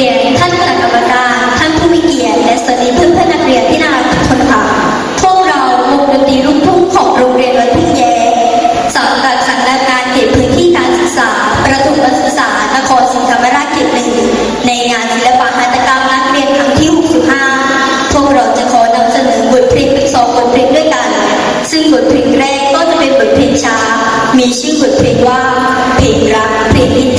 ียน ท่านคณะกรรมการ ท่านผู้มีเกียรติและสวัสดีเพื่อนเพื่อนนักเรียนที่น่ารักทุกคนค่ะ พวกเราวงดนตรีลูกทุ่งของโรงเรียนวัดพึ่งแย้สังกัดสำนักงานเขตพื้นที่การศึกษา ประถมศึกษานครศรีธรรมราชเขตหนึ่งในงานศิลปะหัตถกรรมนักเรียนครั้งที่ 65 พวกเราจะขอนำเสนอบทเพลงเป็นสองบทเพลงด้วยกัน ซึ่งบทเพลงแรกก็จะเป็นบทเพลงช้า มีชื่อบทเพลงว่าเพลงรักเพลงอิน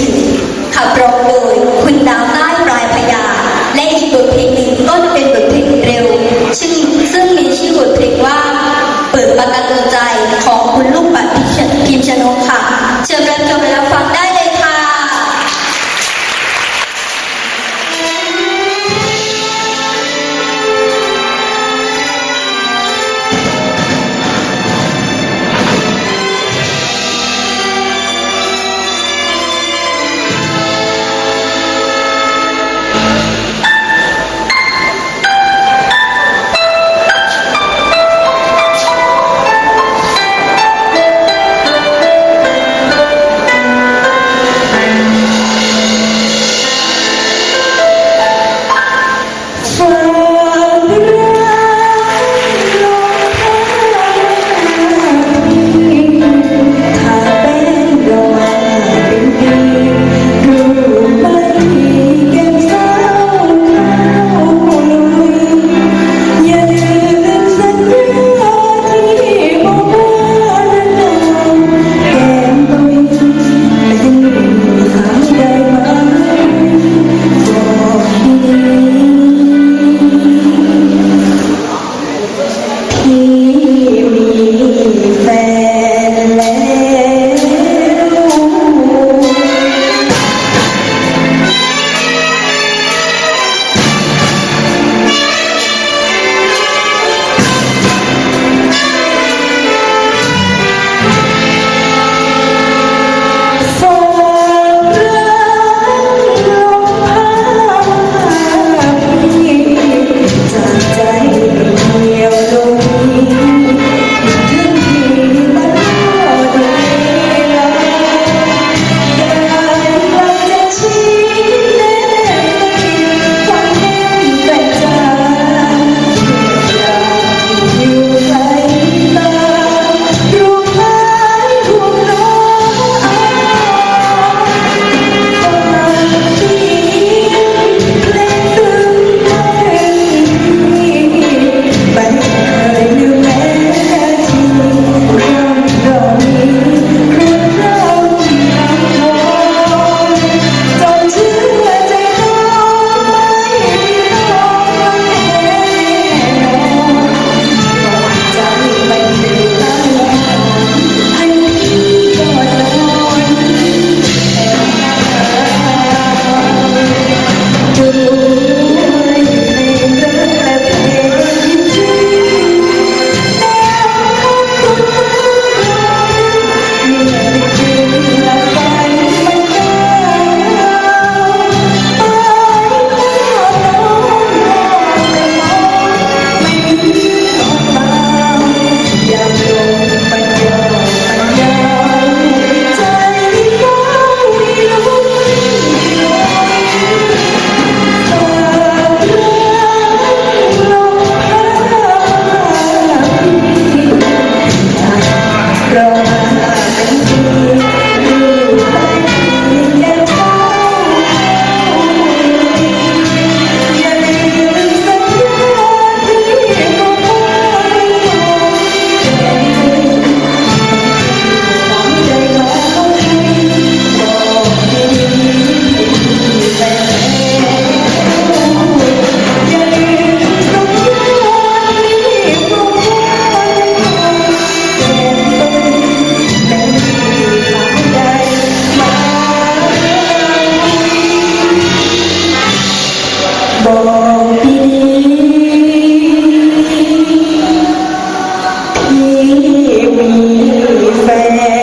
tener.